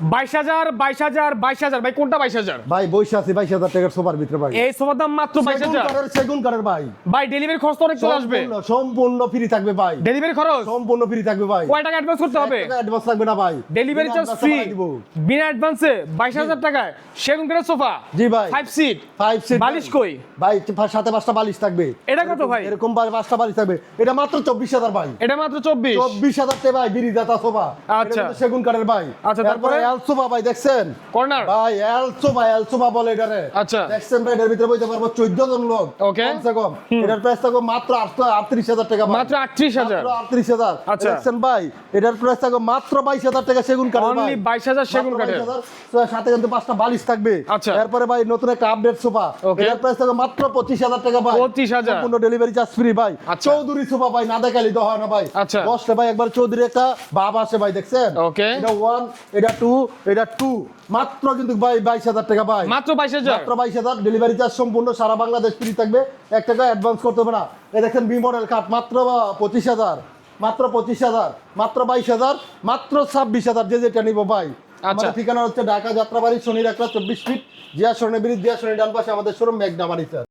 বাইশ হাজার বাইশ হাজার বাইশ হাজার। ভাই কোনটা বাইশ হাজার? ভাই বসে আছি বাইশ হাজার টাকার সোফার ভিতরে ভাই। এই সোফার দাম মাত্র বাইশ হাজার। সেগুন কাঠের ভাই। ভাই ডেলিভারি খরচ অনেক চলে আসবে। সম্পূর্ণ ফ্রি থাকবে ভাই। ডেলিভারি খরচ? সম্পূর্ণ ফ্রি থাকবে ভাই। কয় টাকা অ্যাডভান্স করতে হবে? অ্যাডভান্স লাগবে না ভাই। ডেলিভারি চার্জ ফ্রি বিনা অ্যাডভান্সে বাইশ হাজার টাকায় সেগুন কাঠের সোফা জি ভাই। ফাইভ সিট ফাইভ সিট বালিশ কই? ভাই সাথে পাঁচটা বালিশ থাকবে। এটা কত ভাই? এরকম পাঁচটা বালিশ থাকবে। এটা মাত্র চব্বিশ হাজার ভাই। এটা মাত্র চব্বিশ। চব্বিশ হাজার ভাই বিড়ি দাতা সোফা আচ্ছা। সেগুন কাঠের ভাই। আচ্ছা, তারপরে? ভাই দেখছেন? কর্নার। ভাই বলে এটারে। আচ্ছা। দেখছেন ভাই এটার ভিতরে বইতে পারব চোদ্দ জন লোক. কমসে কম। এটার প্রাইস থাকবে মাত্র আটশো আটত্রিশ হাজার টাকা মাত্র আটত্রিশ হাজার। মাত্র আটত্রিশ হাজার। আচ্ছা। দেখছেন ভাই এটার প্রাইস থাকবে মাত্র বাইশ হাজার টাকা সেগুন কাঠের ভাই। বাইশ হাজার সেগুন মাত্র কাঠের। সাথে কিন্তু পাঁচটা বালিশ থাকবে। আচ্ছা। এরপরে ভাই নতুন একটা আপডেট সোফা. এটার প্রাইস থাকবে মাত্র পঁচিশ হাজার টাকা ভাই। 25,000 সম্পূর্ণ ডেলিভারি চার্জ ফ্রি ভাই। আচ্ছা। চৌধুরী সোফা ভাই না দেখালি তো হয় না ভাই। আচ্ছা। বসলে ভাই একবার চৌধুরী একটা ভাব আসে ভাই দেখছেন? ওকে। এটা ওয়ান এটা টু এটা টু মাত্র কিন্তু ভাই বাইশ হাজার টাকা ভাই মাত্র বাইশ হাজার। মাত্র বাইশ হাজার। ডেলিভারি চার্জ সম্পূর্ণ সারা বাংলাদেশ ফ্রি থাকবে। এক টাকা অ্যাডভান্স করতে হবে না। এই দেখেন বি মডেল কাঠ মাত্র পঁচিশ হাজার। মাত্র পঁচিশ হাজার। মাত্র বাইশ হাজার। মাত্র ছাব্বিশ হাজার। যে যেটা নিবো ভাই আচ্ছা। ঠিকানা হচ্ছে ঢাকা যাত্রাবাড়ি শনির একটা চব্বিশ ফিট জিয়া স্বর্ণে ব্রিজ জিয়া স্বর্ণের ডান পাশে আমাদের শোরুম মেঘনা বাড়ি স্যার